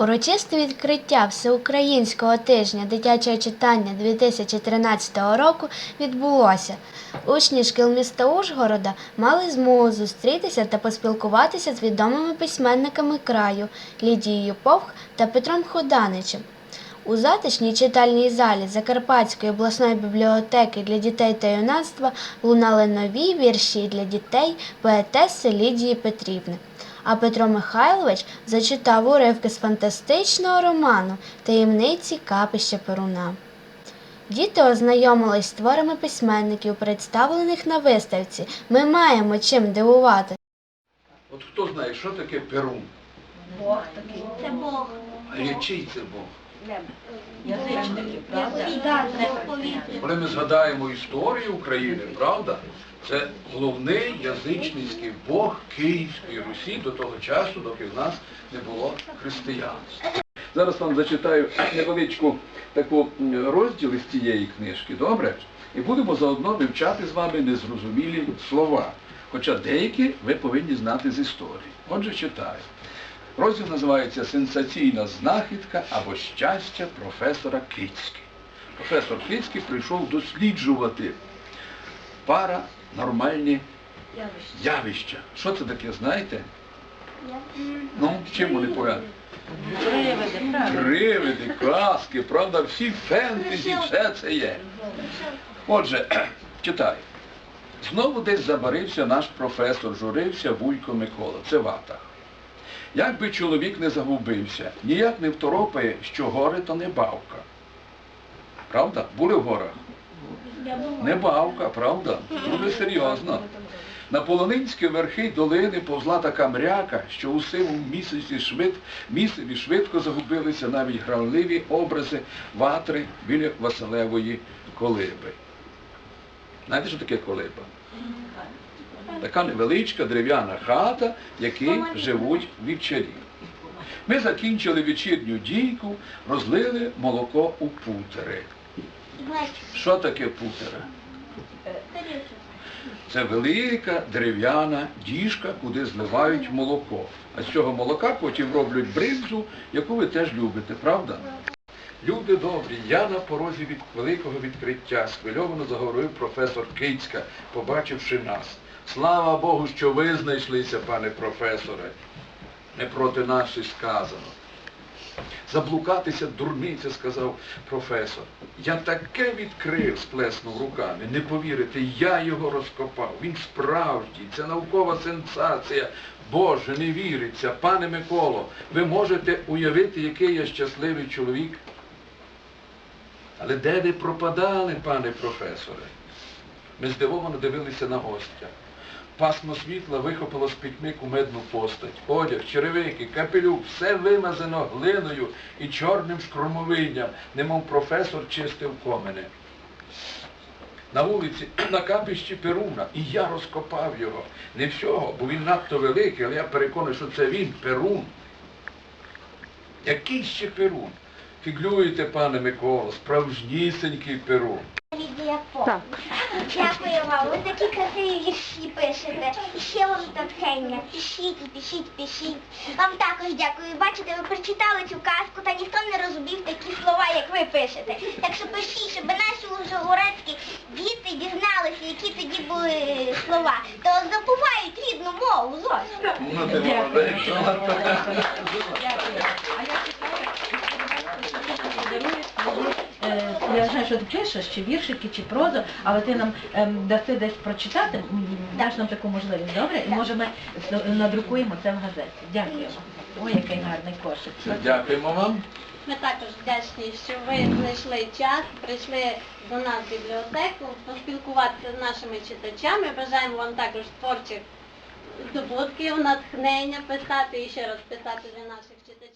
Урочисте відкриття Всеукраїнського тижня дитячого читання 2013 року відбулося. Учні шкіл міста Ужгорода мали змогу зустрітися та поспілкуватися з відомими письменниками краю Лідією Повх та Петром Ходаничем. У затишній читальній залі Закарпатської обласної бібліотеки для дітей та юнацтва лунали нові вірші для дітей поетеси Лідії Петрівни. А Петро Михайлович зачитав уривки з фантастичного роману Таємниці капища Перуна. Діти ознайомились з творами письменників, представлених на виставці. Ми маємо чим дивувати. От хто знає, що таке Перун? Бог такий. Це Бог. А який це Бог? Язичники, правда? Коли ми згадаємо історію України, правда, це головний язичницький Бог Київської Русі до того часу, доки в нас не було християнства. Зараз вам зачитаю невеличку таку розділ із цієї книжки, добре? І будемо заодно вивчати з вами незрозумілі слова. Хоча деякі ви повинні знати з історії. Отже, читаю. Розділ називається Сенсаційна знахідка або щастя професора Кицьки. Професор Кицький прийшов досліджувати паранормальні явища. Що це таке, знаєте? Ну, з чим вони пов'язані? Привиди, казки, правда, всі фентезі, все це є. Отже, читаю. Знову десь забарився наш професор, журився Вуйко Микола. Це ватах. Як би чоловік не загубився, ніяк не второпає, що гори то не бавка. Правда? Були в горах? Не бавка, правда? Дуже серйозно. На полонинські верхи долини повзла така мряка, що у сивому місяці швид, місцеві швидко загубилися навіть гравливі образи ватри біля Василевої колиби. Знаєте, що таке колиба? Така невеличка дерев'яна хата, в якій живуть вівчарі. Ми закінчили вечірню дійку, розлили молоко у путери. Що таке путера? Це велика дерев'яна діжка, куди зливають молоко. А з цього молока потім роблять бринзу, яку ви теж любите, правда? Люди добрі, я на порозі від великого відкриття, схвильовано заговорив професор Кицька, побачивши нас. Слава Богу, що ви знайшлися, пане професоре. Не проти нас щось сказано. Заблукатися дурниця, сказав професор. Я таке відкрив, сплеснув руками. Не повірите, я його розкопав. Він справжній, це наукова сенсація. Боже, не віриться. Пане Миколо, ви можете уявити, який я щасливий чоловік. Але де ви пропадали, пане професоре? Ми здивовано дивилися на гостя. Пасмо світла вихопило з пітьми кумедну постать. Одяг, черевики, капелюк, все вимазано глиною і чорним шкромовинням, немов професор чистив комини. На вулиці, на капищі Перуна, і я розкопав його. Не всього, бо він надто великий, але я переконаний, що це він, Перун. Який ще Перун? Фіглюєте, пане Микола, справжнісенький Перун. Дякую вам. Ви такі красиві натхнення. Пишіть, пишіть, пишіть. Вам також дякую. Бачите, ви прочитали цю казку, та ніхто не розумів такі слова, як ви пишете. Так що пишіть, щоб наші ужгородські діти дізналися, які тоді були слова. То забувають рідну мову зовсім. Ну. Дякую. А я читаю, що подаруєш мені, е, Я знаю, що ти пишеш, чи віршики, чи прозу, але ти нам ем, даси десь прочитати, даш нам таку можливість, добре? І може ми надрукуємо це в газеті. Дякуємо. Ой, який гарний кошик. Дякуємо вам. Ми також вдячні, що ви знайшли час, прийшли до нас в бібліотеку, поспілкуватися з нашими читачами. Бажаємо вам також творчих здобутків, натхнення писати і ще раз писати для наших читачів.